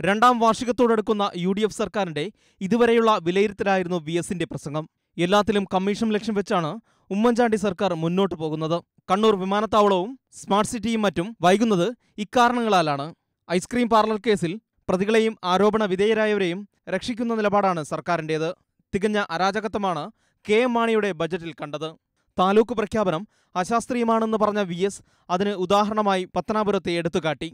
രണ്ടാം വാർഷികത്തോടടുക്കുന്ന U D F സർക്കാരിന്റെ ഇതുവരെയുള്ള വിലയിരുത്തലായിരുന്നു വി എസിന്റെ പ്രസംഗം. എല്ലാത്തിലും കമ്മീഷൻ ലക്ഷ്യം വെച്ചാണ് ഉമ്മൻചാണ്ടി സർക്കാർ മുന്നോട്ട് പോകുന്നത്. കണ്ണൂർ വിമാനത്താവളവും സ്മാർട്ട് സിറ്റിയും മറ്റും വൈകുന്നത് ഇക്കാരണങ്ങളാലാണ്. ഐസ്ക്രീം പാർലർ കേസിൽ പ്രതികളെയും ആരോപണ വിധേയരായവരെയും രക്ഷിക്കുന്ന നിലപാടാണ് സർക്കാരിന്റേത് തികഞ്ഞ അരാജകത്വമാണ് കെ എം മാണിയുടെ ബജറ്റിൽ കണ്ടത്. താലൂക്ക് പ്രഖ്യാപനം അശാസ്ത്രീയമാണെന്ന് പറഞ്ഞ വി എസ് അതിന് ഉദാഹരണമായി പത്തനാപുരത്തെ എടുത്തുകാട്ടി.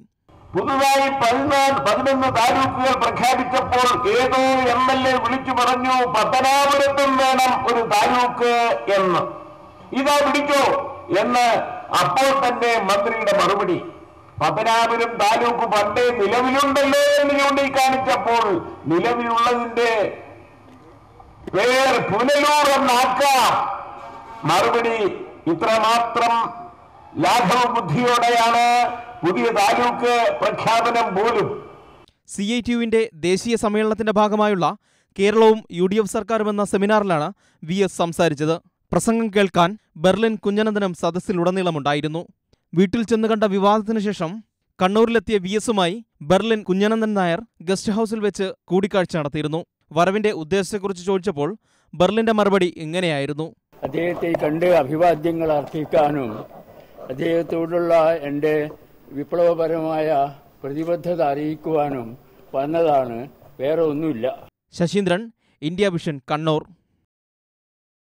പുതുതായി പതിനാല് പതിനൊന്ന് താലൂക്കുകൾ പ്രഖ്യാപിച്ചപ്പോൾ ഏതോ എം എൽ എ വിളിച്ചു പറഞ്ഞു പത്തനാപുരത്തും വേണം ഒരു താലൂക്ക് എന്ന്. ഇതാ പിടിച്ചോ എന്ന് അപ്പോൾ തന്നെ മന്ത്രിയുടെ മറുപടി. പത്തനാപുരം താലൂക്ക് പണ്ടേ നിലവിലുണ്ടല്ലോ എന്ന് ചൂണ്ടിക്കാണിച്ചപ്പോൾ നിലവിലുള്ളതിന്റെ പേർ പുനലൂർ എന്നാക്കാം. മറുപടി ഇത്രമാത്രം ലാഘവ ബുദ്ധിയോടെയാണ് പുതിയ താലൂക്ക് പ്രഖ്യാപനം പോലും. സി ഐ ടി യുവിന്റെ ദേശീയ സമ്മേളനത്തിന്റെ ഭാഗമായുള്ള കേരളവും യു ഡി എഫ് സർക്കാരും എന്ന സെമിനാറിലാണ് വി എസ് സംസാരിച്ചത്. പ്രസംഗം കേൾക്കാൻ ബെർലിൻ കുഞ്ഞനന്ദനം സദസ്സിലുടനീളമുണ്ടായിരുന്നു. വീട്ടിൽ ചെന്ന് കണ്ട വിവാദത്തിനു ശേഷം കണ്ണൂരിലെത്തിയ വി എസുമായി ബെർലിൻ കുഞ്ഞനന്ദൻ നായർ ഗസ്റ്റ് ഹൌസിൽ വെച്ച് കൂടിക്കാഴ്ച നടത്തിയിരുന്നു. വരവിന്റെ ഉദ്ദേശത്തെക്കുറിച്ച് ചോദിച്ചപ്പോൾ ബെർലിന്റെ മറുപടി ഇങ്ങനെയായിരുന്നു. അദ്ദേഹത്തെ കണ്ട് അഭിവാദ്യങ്ങൾ അർപ്പിക്കാനും അദ്ദേഹത്തോടുള്ള എന്റെ വിപ്ലവപരമായ പ്രതിബദ്ധത അറിയിക്കുവാനും വന്നതാണ് വേറെ ഒന്നുമില്ല. Sasheendran India vision Kannur.